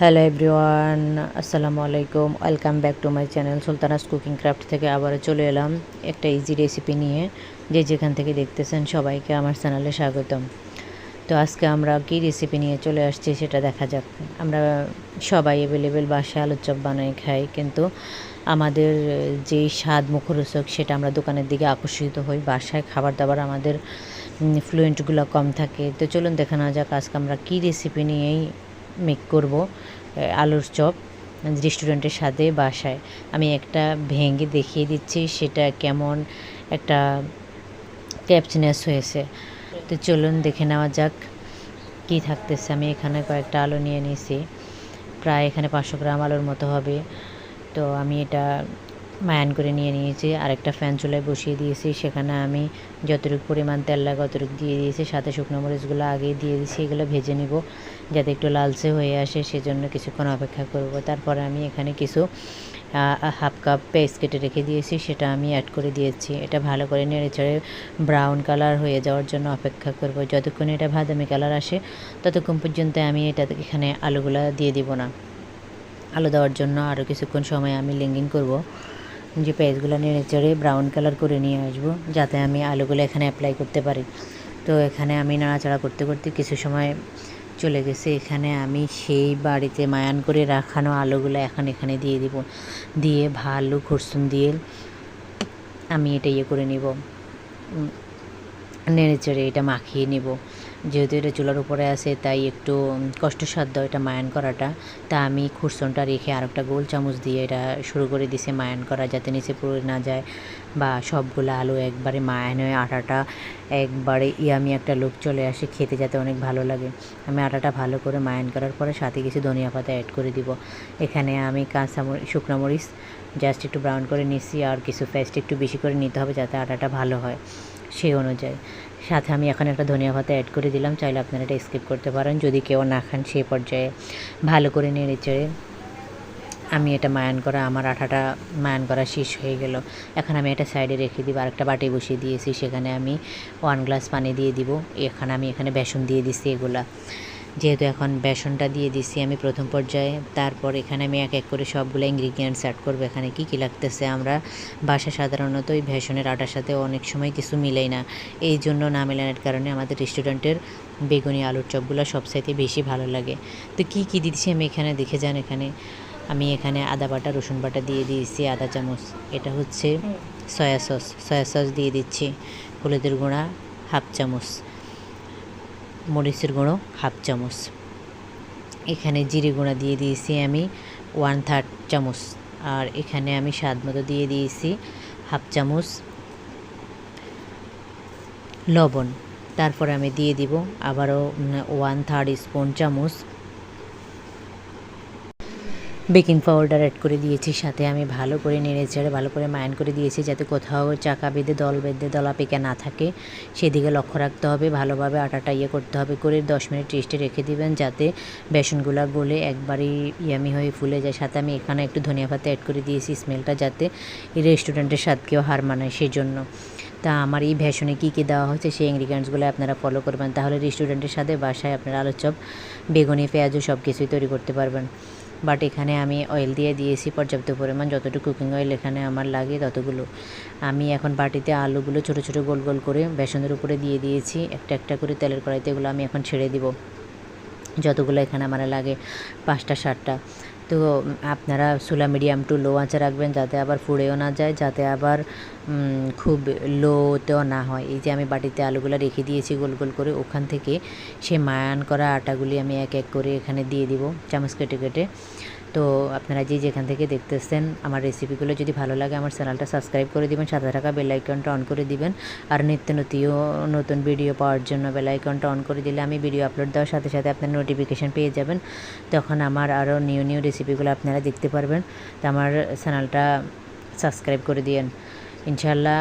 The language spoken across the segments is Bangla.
হ্যালো এভরিওয়ান আসসালামু আলাইকুম welcome back to my channel Sultana's cooking craft থেকে আবারও চলে এলাম একটা ইজি রেসিপি নিয়ে, যে যেখান থেকে দেখতেছেন সবাইকে আমার চ্যানেলে স্বাগতম। তো আজকে আমরা কী রেসিপি নিয়ে চলে আসছি সেটা দেখা যাক। আমরা সবাই অ্যাভেলেবেল বাসায় আলুর চপ বানাই খাই, কিন্তু আমাদের যেই স্বাদ মুখরোচক সেটা আমরা দোকানের দিকে আকর্ষিত হই, বাসায় খাবার দাবার আমাদের ফ্লুয়েন্টগুলো কম থাকে। তো চলুন দেখা না যাক আজকে আমরা কী রেসিপি নিয়েই মেক করব আলুর চপ রেস্টুরেন্টের সাথে বাসায়। আমি একটা ভেঙে দেখিয়ে দিচ্ছি, সেটা কেমন একটা ক্যাপচিনেস হয়েছে। তো চলুন দেখে নেওয়া যাক কী থাকতেছে। আমি এখানে কয়েকটা আলু নিয়ে নিয়েছি। প্রায় এখানে পাঁচশো গ্রাম আলুর মতো হবে। তো আমি এটা মায়ান করে নিয়ে নিয়েছি। আরেকটা ফ্যান চুলায় বসিয়ে দিয়েছি। সেখানে আমি যতটুকু পরিমাণ তেল লাগে অতটুকু দিয়ে দিয়েছি। সাথে শুকনো মরিচগুলো আগে দিয়ে দিয়েছি। এগুলো ভেজে নিব যাতে একটু লালচে হয়ে আসে। সেজন্য কিছুক্ষণ অপেক্ষা করব। তারপরে আমি এখানে কিছু হাফ কাপ পেস্ট কেটে রেখে দিয়েছি। সেটা আমি অ্যাড করে দিয়েছি। এটা ভালো করে নেড়ে চেড়ে ব্রাউন কালার হয়ে যাওয়ার জন্য অপেক্ষা করব। যতক্ষণ এটা বাদামি কালার আসে, ততক্ষণ পর্যন্ত আমি এটা এখানে আলুগুলো দিয়ে দিব না। আলু দেওয়ার জন্য আরও কিছুক্ষণ সময় আমি লিঙ্গিং করব। যে পেঁয়াজগুলো নেড়ে চেড়ে ব্রাউন কালার করে নিয়ে আসব, যাতে আমি আলুগুলো এখানে অ্যাপ্লাই করতে পারি। তো এখানে আমি নাড়াচাড়া করতে করতে কিছু সময় চলে গেছে। এখানে আমি সেই বাড়িতে মায়ান করে রাখানো আলুগুলো এখন এখানে দিয়ে দিব। দিয়ে ভালো খরসুন দিয়ে আমি এটা ইয়ে করে নিব। নেড়ে চেড়ে এটা মাখিয়ে নিব। যেহেতু এটা চুলার উপরে আছে, তাই একটু কষ্টসাধ্য এটা মায়ান করাটা। তা আমি খুরসনটা রেখে আর একটা গোল চামচ দিয়ে এটা শুরু করে দিছে মায়ান করা, যাতে নিচে পড়ে না যায় বা সবগুলো আলু একবারে মায়ান হয়ে আটাটা একবারে ইয়ামি একটা লুক চলে আসে খেতে যাতে অনেক ভালো লাগে। আমি আটাটা ভালো করে মায়ান করার পরে সাথে কিছু ধনিয়া পাতা অ্যাড করে দিব। এখানে আমি কাঁচামরিচ শুকনো মরিচ জাস্ট একটু ব্রাউন করে নিচ্ছি আর কিছু পেস্ট একটু বেশি করে নিতে হবে যাতে আটাটা ভালো হয়। সেই অনুযায়ী। সাথে আমি এখন একটা ধনিয়া পাতা অ্যাড করে দিলাম। চাইলে আপনারা এটা স্কিপ করতে পারেন। যদি কেউ না খান, সে পর্যায়ে ভালো করে নেড়ে চেড়ে আমি এটা মায়ান করা, আমার আঠাটা মায়ান করা শেষ হয়ে গেল। এখন আমি এটা সাইডে রেখে দিব। আরেকটা বাটি বসিয়ে দিয়েছি। সেখানে আমি ওয়ান গ্লাস পানি দিয়ে দিব। এখানে আমি এখানে বেসন দিয়ে দিছি এগুলা। যেহেতু এখন বেসনটা দিয়ে দিছি আমি প্রথম পর্যায়ে তারপর এখানে আমি এক এক করে সবগুলো ইনগ্রিডিয়েন্টস অ্যাড করব। এখানে কী কী লাগতেছে আমরা? বাসা সাধারণত ওই বেসনের আটার সাথে অনেক সময় কিছু মিলেই না। এই জন্য না মেলানোর কারণে আমাদের রেস্টুরেন্টের বেগুনি আলুর চপগুলো সবসাইতে বেশি ভালো লাগে। তো কী কী দিচ্ছি আমি এখানে? দেখে যান এখানে। আমি এখানে আদা বাটা রসুন বাটা দিয়ে দিয়েছি আদা চামচ। এটা হচ্ছে সয়া সস। সয়া সস দিয়ে দিচ্ছি হলুদের গুঁড়া হাফ চামচ। মরিচের গুঁড়ো হাফ চামচ। এখানে জিরে গুঁড়া দিয়ে দিয়েছি আমি ওয়ান থার্ড চামচ। আর এখানে আমি স্বাদ মতো দিয়ে দিয়েছি হাফ চামচ লবণ। তারপর আমি দিয়ে দিব আবারও ওয়ান থার্ড স্পুন চামচ বেকিং পাউডার অ্যাড করে দিয়েছি, সাথে আমি ভালো করে নেড়ে চেড়ে, ভালো করে মায়ান করে দিয়েছি, যাতে কোথাও চাকা বেঁধে, দল বেঁধে, দলা পেকে না থাকে। সেদিকে লক্ষ্য রাখতে হবে, ভালোভাবে আটাটা ইয়ে করতে হবে, করে দশ মিনিট রেস্টে রেখে দিবেন, যাতে বেসনগুলো গলে একবারই ইয়ামি হয়ে ফুলে যায়। সাথে আমি এখানে একটু ধনিয়া পাতা অ্যাড করে দিয়েছি স্মেলটা যাতে রেস্টুরেন্টের স্বাদকেও হার মানায় সেই জন্য তা আমার এই ভ্যাসনে কী কী দেওয়া হচ্ছে সেই ইনগ্রিডিয়েন্টসগুলো আপনারা ফলো করবেন। তাহলে রেস্টুরেন্টের সাথে বাসায় আপনারা আলুর চপ বেগুনি পেঁয়াজও সব কিছুই তৈরি করতে পারবেন। বাট এখানে আমি অয়েল দিয়ে দিয়েছি পর্যাপ্ত পরিমাণ। যতটুকু কুকিং অয়েল এখানে আমার লাগে ততগুলো। আমি এখন বাটিতে আলুগুলো ছোট ছোট গোল গোল করে বেসনের উপরে দিয়ে দিয়েছি। একটা একটা করে তেলের কড়াইতে এগুলো আমি এখন ছেড়ে দিব। যতগুলো এখানে আমার লাগে, পাঁচটা, সাতটা। তো আপনারা সোলা মিডিয়াম টু লো আঁচে রাখবেন যাতে আবার ফুড়েও না যায়, যাতে আবার খুব লোতেও না হয়। এই যে আমি বাটিতে আলুগুলো রেখে দিয়েছি গোল গোল করে, ওখান থেকে সে মায়ান করা আটাগুলি আমি এক এক করে এখানে দিয়ে দিব, চামচ কেটে কেটে। তো আপনারা যে যেখান থেকে দেখতেছেন আমার রেসিপিগুলো যদি ভালো লাগে আমার চ্যানেলটা সাবস্ক্রাইব করে দিবেন, সাথে থাকা বেলাইকনটা অন করে দিবেন। আর নিত্য নতীয় নতুন ভিডিও পাওয়ার জন্য বেলাইকনটা অন করে দিলে আমি ভিডিও আপলোড দেওয়ার সাথে সাথে আপনার নোটিফিকেশান পেয়ে যাবেন। তখন আমার আরও নিউ নিউ রেসিপিগুলো আপনারা দেখতে পারবেন। তো আমার চ্যানেলটা সাবস্ক্রাইব করে দিয়েন। ইনশাল্লাহ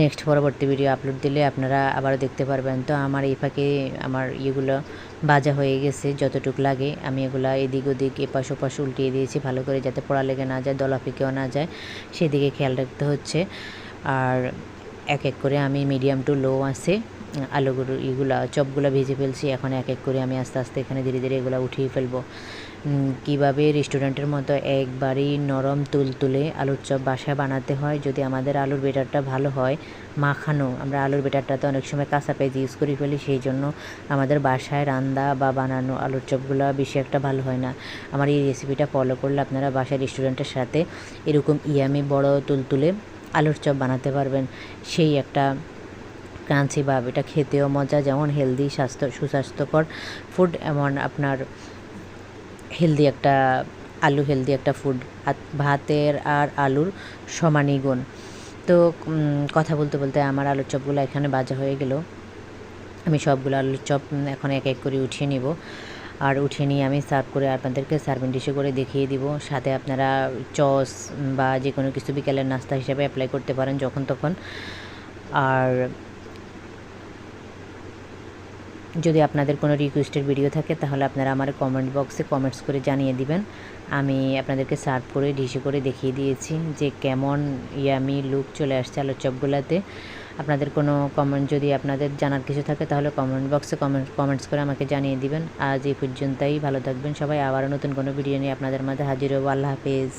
নেক্সট পরবর্তী ভিডিও আপলোড দিলে আপনারা আবারও দেখতে পারবেন। তো আমার এই ফাঁকে আমার ইয়েগুলো ভাজা হয়ে গেছে, যতটুকু লাগে। আমি এগুলা এদিক ওদিক, এপাশ ওপাশ উল্টিয়ে দিয়েছি ভালো করে যাতে পড়া লেগে না যায়, দলা ফিকেও না যায়। সেদিকে খেয়াল রাখতে হচ্ছে। আর এক এক করে আমি মিডিয়াম টু লো আছে। আলুগুলো ইগুলা চপগুলো ভেজে ফেলছি। এখন এক এক করে আমি আস্তে আস্তে এখানে ধীরে ধীরে এগুলো উঠিয়ে ফেলব। কীভাবে রেস্টুরেন্টের মতো একবারই নরম তুলতুলে আলুর চপ বাসায় বানাতে হয়, যদি আমাদের আলুর বেটারটা ভালো হয়, মাখানো। আমরা আলুর বেটারটাতে অনেক সময় কাঁচা পেঁয়াজ ইউজ করে ফেলি, সেই জন্য আমাদের বাসায় রান্দা বা বানানো আলুর চপগুলো বেশি একটা ভালো হয় না। আমার এই রেসিপিটা ফলো করলে আপনারা বাসায় রেস্টুরেন্টের সাথে এরকম ইয়ামি বড় তুলতুলে আলুর চপ বানাতে পারবেন। সেই একটা ক্রাঞ্চি ভাব। এটা খেতেও মজা, যেমন হেলদি স্বাস্থ্য, সুস্বাস্থ্যকর ফুড এমন আপনার হেলদি একটা আলু হেলদি একটা ফুড ভাতের আর আলুর সমানই গুণ। তো কথা বলতে বলতে আমার আলুর চপগুলো এখানে বাজা হয়ে গেল। আমি সবগুলো আলুর চপ এখন এক এক করে উঠিয়ে নিব। আর উঠিয়ে নিয়ে আমি সার্ভ করে আপনাদেরকে সার্ভিং ডিশে করে দেখিয়ে দিব। সাথে আপনারা চস বা যে কোনো কিছু বিকেলের নাস্তা হিসেবে অ্যাপ্লাই করতে পারেন যখন তখন। আর যদি আপনাদের কোনো রিকোয়েস্টের ভিডিও থাকে, তাহলে আপনারা আমার কমেন্ট বক্সে কমেন্টস করে জানিয়ে দিবেন। আমি আপনাদেরকে সার্ভ করে, ডিশে করে দেখিয়ে দিয়েছি যে কেমন ইয়ামি লুক চলে আসছে আলুর চপগুলোতে আপনাদের কোনো কমেন্ট যদি আপনাদের জানার কিছু থাকে, তাহলে কমেন্ট বক্সে কমেন্ট কমেন্টস করে আমাকে জানিয়ে দিবেন। আজ এই পর্যন্তই, ভালো থাকবেন সবাই। আবারও নতুন কোনো ভিডিও নিয়ে আপনাদের মাঝে হাজির হব। আল্লাহ হাফেজ।